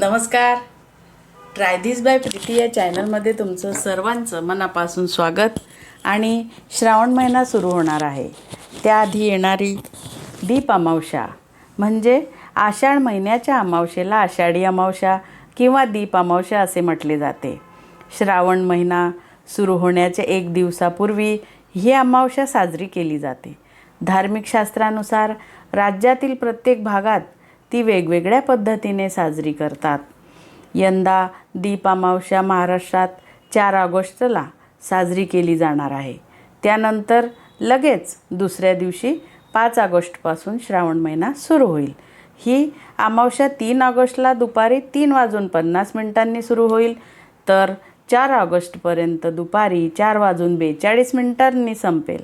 नमस्कार. Try this by Preeti या चॅनलमध्ये तुमचं सर्वांचं मनापासून स्वागत. आणि श्रावण महिना सुरू होणार आहे. त्याआधी येणारी दीप अमावशा म्हणजे आषाढ महिन्याच्या अमावशेला आषाढी अमावशा किंवा दीप अमावशा असे म्हटले जाते. श्रावण महिना सुरू होण्याच्या एक दिवसापूर्वी ही अमावशा साजरी केली जाते. धार्मिक शास्त्रानुसार राज्यातील प्रत्येक भागात ती वेगवेगळ्या पद्धतीने साजरी करतात. यंदा दीप अमावस्या महाराष्ट्रात चार ऑगस्टला साजरी केली जाणार आहे. त्यानंतर लगेच दुसऱ्या दिवशी पाच ऑगस्टपासून श्रावण महिना सुरू होईल. ही अमावस्या तीन ऑगस्टला दुपारी तीन वाजून पन्नास मिनिटांनी सुरू होईल. तर चार ऑगस्टपर्यंत दुपारी चार वाजून बेचाळीस मिनिटांनी संपेल.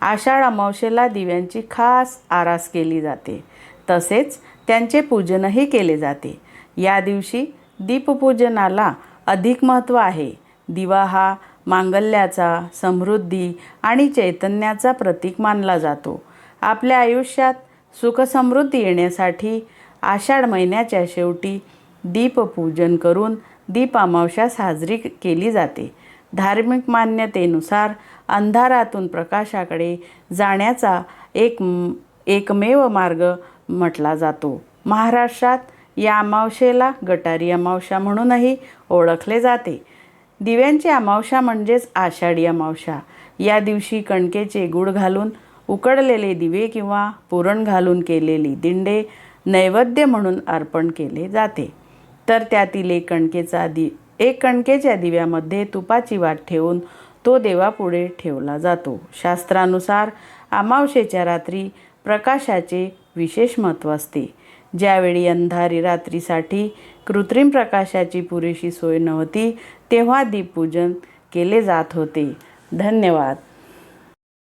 आषाढ अमावस्येला दिव्यांची खास आरास केली जाते. तसेच त्यांचे पूजनही केले जाते. या दिवशी दीपपूजनाला अधिक महत्त्व आहे. दिवा हा मांगल्याचा समृद्धी आणि चैतन्याचा प्रतीक मानला जातो. आपल्या आयुष्यात सुखसमृद्धी येण्यासाठी आषाढ महिन्याच्या शेवटी दीपपूजन करून दीपामावश्या साजरी केली जाते. धार्मिक मान्यतेनुसार अंधारातून प्रकाशाकडे जाण्याचा एक एकमेव मार्ग म्हटला जातो. महाराष्ट्रात या अमावशेला गटारी अमावशा म्हणूनही ओळखले जाते. दिव्यांची अमावशा म्हणजेच आषाढी अमावशा या दिवशी कणकेचे गुळ घालून उकडलेले दिवे किंवा पुरण घालून केलेली दिंडे नैवेद्य म्हणून अर्पण केले जाते. तर त्यातील एक कणकेचा दि एक कणकेच्या दिव्यामध्ये तुपाची वाट ठेवून तो देवापुढे ठेवला जातो. शास्त्रानुसार अमावशेच्या रात्री प्रकाशाचे विशेष महत्त्व असते. ज्यावेळी अंधारी रात्रीसाठी कृत्रिम प्रकाशाची पुरेशी सोय नव्हती तेव्हा दीपपूजन केले जात होते. धन्यवाद.